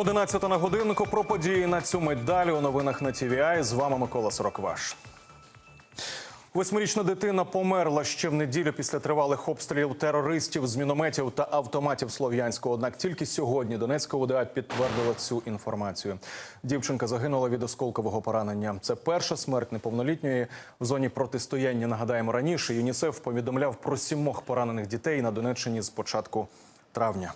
11 на годиннику про події на цю мить далі у новинах на ТВІ. З вами Микола Сорокваш. Восьмирічна дитина померла ще в неділю після тривалих обстрілів терористів з мінометів та автоматів Слов'янського. Однак тільки сьогодні Донецька ОДА підтвердила цю інформацію. Дівчинка загинула від осколкового поранення. Це перша смерть неповнолітньої в зоні протистояння. Нагадаємо раніше. ЮНІСЕФ повідомляв про сімох поранених дітей на Донеччині з початку травня.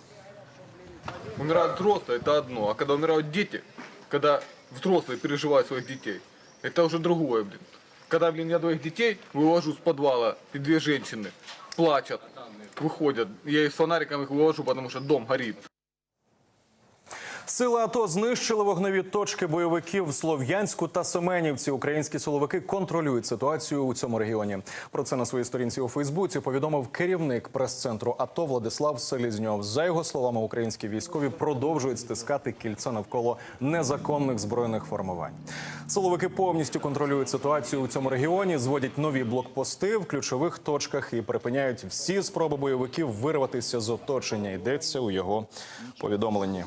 Умирают взрослые, это одно. А когда умирают дети, когда взрослые переживают своих детей, это уже другое, блин. Когда, блин, я двоих детей вывожу с подвала, и две женщины плачут, выходят. Я их с фонариком их вывожу, потому что дом горит. Сили АТО знищили вогневі точки бойовиків в Слов'янську та Семенівці. Українські силовики контролюють ситуацію у цьому регіоні. Про це на своїй сторінці у Фейсбуці повідомив керівник прес-центру АТО Владислав Селізньов. За його словами, українські військові продовжують стискати кільце навколо незаконних збройних формувань. Силовики повністю контролюють ситуацію у цьому регіоні, зводять нові блокпости в ключових точках і припиняють всі спроби бойовиків вирватися з оточення. Йдеться у його повідомленні.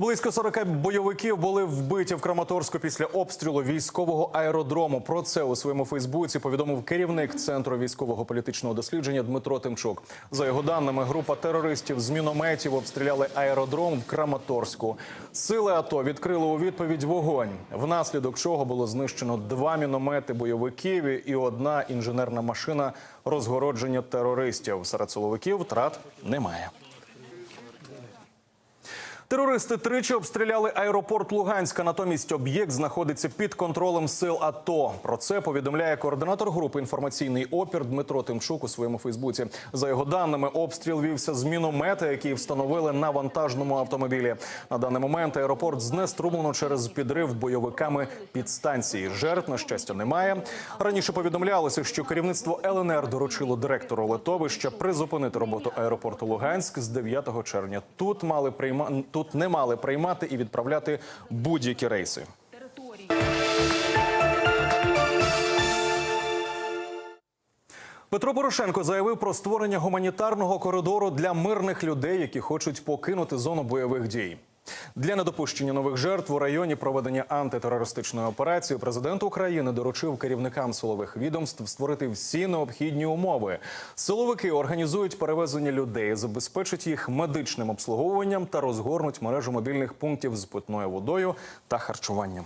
Близько 40 бойовиків були вбиті в Краматорську після обстрілу військового аеродрому. Про це у своєму Фейсбуці повідомив керівник центру військового політичного дослідження Дмитро Тимчук. За його даними, група терористів з мінометів обстріляли аеродром в Краматорську. Сили АТО відкрили у відповідь вогонь, внаслідок чого було знищено два міномети бойовиків і одна інженерна машина розгородження терористів. Серед силовиків втрат немає. Терористи тричі обстріляли аеропорт Луганська. Натомість об'єкт знаходиться під контролем сил АТО. Про це повідомляє координатор групи інформаційний опір Дмитро Тимчук у своєму Фейсбуці. За його даними, обстріл вівся з міномета, який встановили на вантажному автомобілі. На даний момент аеропорт знеструмлено через підрив бойовиками підстанції. Жертв на щастя немає. Раніше повідомлялося, що керівництво ЛНР доручило директору литовища призупинити роботу аеропорту Луганськ з 9 червня. Тут мали прийма... тут не мали приймати і відправляти будь-які рейси. Петро Порошенко заявив про створення гуманітарного коридору для мирних людей, які хочуть покинути зону бойових дій. Для недопущення нових жертв у районі проведення антитерористичної операції президент України доручив керівникам силових відомств створити всі необхідні умови. Силовики організують перевезення людей, забезпечать їх медичним обслуговуванням та розгорнуть мережу мобільних пунктів з питною водою та харчуванням.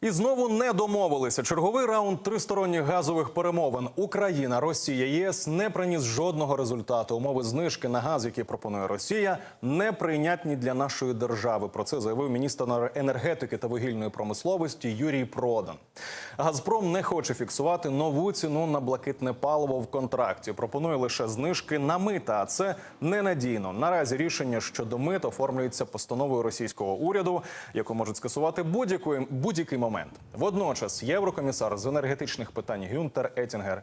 І знову не домовилися. Черговий раунд тристоронніх газових перемовин. Україна, Росія, ЄС не приніс жодного результату. Умови знижки на газ, які пропонує Росія, неприйнятні для нашої держави. Про це заявив міністр енергетики та вугільної промисловості Юрій Продан. Газпром не хоче фіксувати нову ціну на блакитне паливо в контракті. Пропонує лише знижки на мита. А це ненадійно. Наразі рішення щодо мит оформлюється постановою російського уряду, яку можуть скасувати будь-який будь-який момент. Водночас єврокомісар з енергетичних питань Гюнтер Етінгер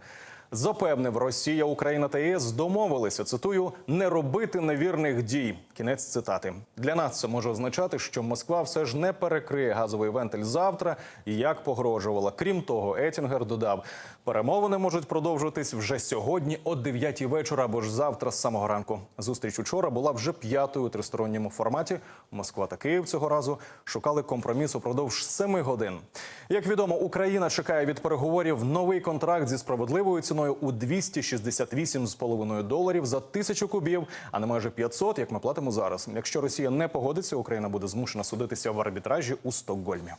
запевнив, Росія, Україна та ЄС домовилися. Цитую не робити невірних дій. Кінець цитати для нас це може означати, що Москва все ж не перекриє газовий вентиль завтра, як погрожувала. Крім того, Етінгер додав, перемовини можуть продовжуватись вже сьогодні о 9 вечора або ж завтра з самого ранку. Зустріч учора була вже п'ятою у тристоронньому форматі. Москва та Київ цього разу шукали компроміс упродовж семи годин. Як відомо, Україна чекає від переговорів новий контракт зі справедливою ціною у 268,5 доларів за тисячу кубів, а не майже 500, як ми платимо зараз. Якщо Росія не погодиться, Україна буде змушена судитися в арбітражі у Стокгольмі.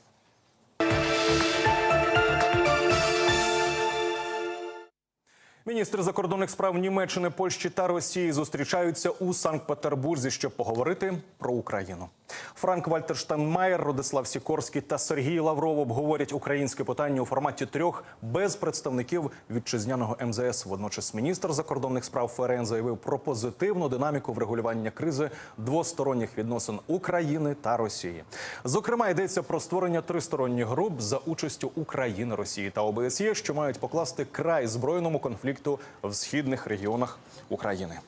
Міністри закордонних справ Німеччини, Польщі та Росії зустрічаються у Санкт-Петербурзі, щоб поговорити про Україну. Франк Вальтер Штайнмаєр, Родислав Сікорський та Сергій Лавров обговорять українське питання у форматі трьох без представників вітчизняного МЗС. Водночас міністр закордонних справ ФРН заявив про позитивну динаміку врегулювання кризи двосторонніх відносин України та Росії. Зокрема, йдеться про створення тристоронніх груп за участю України, Росії та ОБСЄ, що мають покласти край збройному конфлікту в східних регіонах України.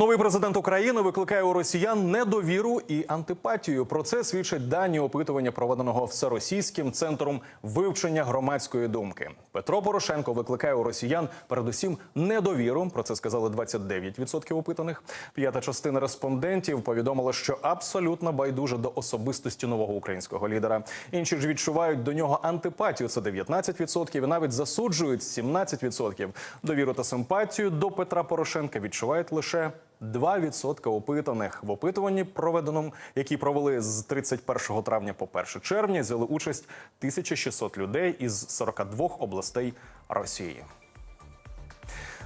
Новий президент України викликає у росіян недовіру і антипатію. Про це свідчать дані опитування, проведеного всеросійським центром вивчення громадської думки. Петро Порошенко викликає у росіян передусім недовіру. Про це сказали 29% опитаних. П'ята частина респондентів повідомила, що абсолютно байдуже до особистості нового українського лідера. Інші ж відчувають до нього антипатію. Це 19%, і навіть засуджують 17%. Довіру та симпатію до Петра Порошенка відчувають лише 2% опитаних в опитуванні, проведеному, які провели з 31 травня по 1 червня, взяли участь 1600 людей із 42 областей Росії.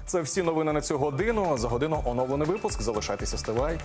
Це всі новини на цю годину. За годину оновлений випуск. Залишайтеся стивай.